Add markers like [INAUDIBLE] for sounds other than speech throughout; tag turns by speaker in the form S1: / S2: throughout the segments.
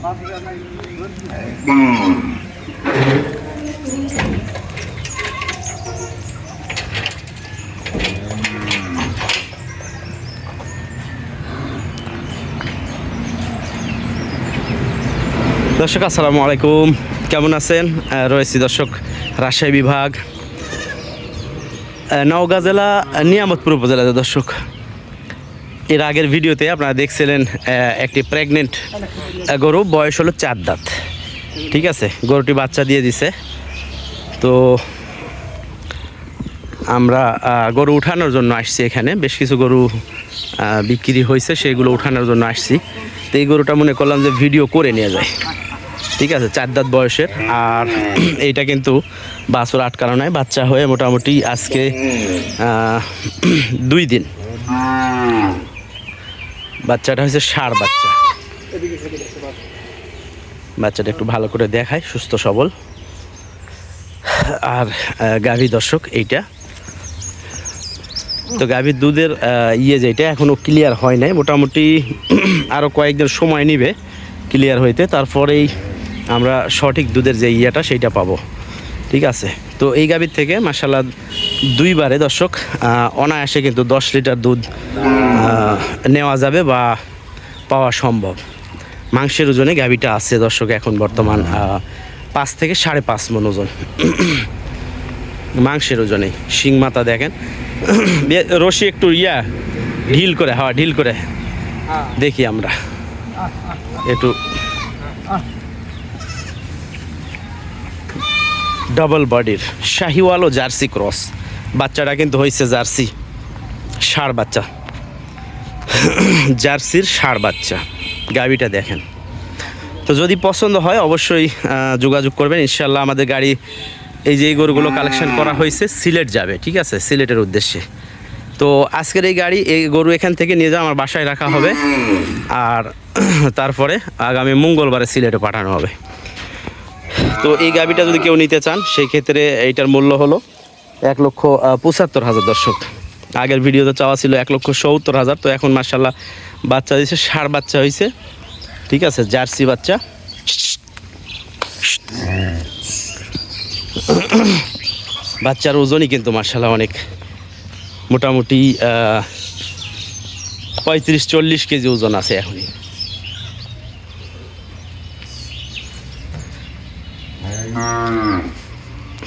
S1: দর্শক আসসালামু আলাইকুম। কেমন আছেন? রয়েছি দর্শক রাজশাহী বিভাগ। নওগাঁ জেলা নিয়ামতপুর উপজেলাতে দর্শক। এর আগের ভিডিওতে আপনারা দেখছিলেন একটি প্রেগনেন্ট গরু, বয়স হলো চার দাঁত। ঠিক আছে? গরুটি বাচ্চা দিয়ে দিছে। তো আমরা গরু উঠানোর জন্য আসছি এখানে। বেশ কিছু গরু বিক্রি হয়েছে, সেগুলো উঠানোর জন্য আসছি। তো এই গরুটা মনে করলাম যে ভিডিও করে নিয়ে যায়। ঠিক আছে? চার দাঁত বয়সের। আর [CLEARS THROAT] এইটা কিন্তু বাছুর আটকানো নয়। বাচ্চা হয়ে মোটামুটি আজকে [CLEARS THROAT] দুই দিন। বাচ্চাটা হয়েছে ষাঁড় বাচ্চা। বাচ্চাটা একটু ভালো করে দেখায়, সুস্থ, সবল। আর গাভী দর্শক, এইটা। তো গাভীর দুধের ইয়ে যেটা এখনও ক্লিয়ার হয় নাই। মোটামুটি আরও কয়েকদিন সময় নিবে ক্লিয়ার হইতে। তারপরেই আমরা সঠিক দুধের যে ইয়েটা, সেইটা পাবো। ঠিক আছে? তো এই গাভীর থেকে মাসাল্লাহ দুইবারে দর্শক অনায়াসে কিন্তু দশ লিটার দুধ নেওয়া যাবে বা পাওয়া সম্ভব। মাংসের ওজনে গাভীটা আছে দর্শক এখন বর্তমান পাঁচ থেকে সাড়ে পাঁচ মন ওজন। মাংসের ওজনে। শিং মাথা দেখেন। রশি একটু ইয়া, ঢিল করে, হাওয়া ঢিল করে। দেখি আমরা। একটু ডাবল বডির শাহিওয়াল ও জার্সি ক্রস বাচ্চাটা কিন্তু হয়েছে জার্সি। ষাঁড় বাচ্চা। [COUGHS] জার্সির ষাঁড় বাচ্চা। গাবিটা দেখেন। তো যদি পছন্দ হয়, অবশ্যই যোগাযোগ করবেন। ইনশাল্লাহ আমাদের গাড়ি, এই যে এই গরুগুলো কালেকশন করা হয়েছে, সিলেট যাবে, ঠিক আছে? সিলেটের উদ্দেশ্যে। তো আজকের এই গাড়ি, এই গরু এখান থেকে নিয়ে যাওয়া আমার বাসায় রাখা হবে। আর [COUGHS] তারপরে আগামী মঙ্গলবারে সিলেটে পাঠানো হবে। তো এই গাড়িটা যদি কেউ নিতে চান, সেই ক্ষেত্রে এইটার মূল্য হলো এক লক্ষ পঁচাত্তর হাজার দর্শক। আগের ভিডিওতে চাওয়া ছিল এক লক্ষ সত্তর হাজার, তো এখন মার্শাল্লাহ বাচ্চা দিয়েছে ষাঁড় বাচ্চা হয়েছে ঠিক আছে, জার্সি বাচ্চা। বাচ্চার ওজনই কিন্তু মার্শাল্লাহ অনেক। মোটামুটি পঁয়ত্রিশ চল্লিশ কেজি ওজন আছে এখনই।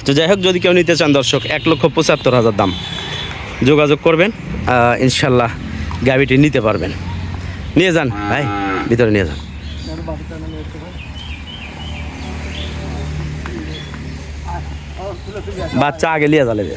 S1: তো যাই হোক, যদি কেউ নিতে চান দর্শক, এক লক্ষ পঁচাত্তর হাজার দাম। যোগাযোগ করবেন ইনশাল্লাহ গাড়িটি নিতে পারবেন। নিয়ে যান ভাই, ভিতরে নিয়ে যান। বাচ্চা আগে নিয়ে যালে যে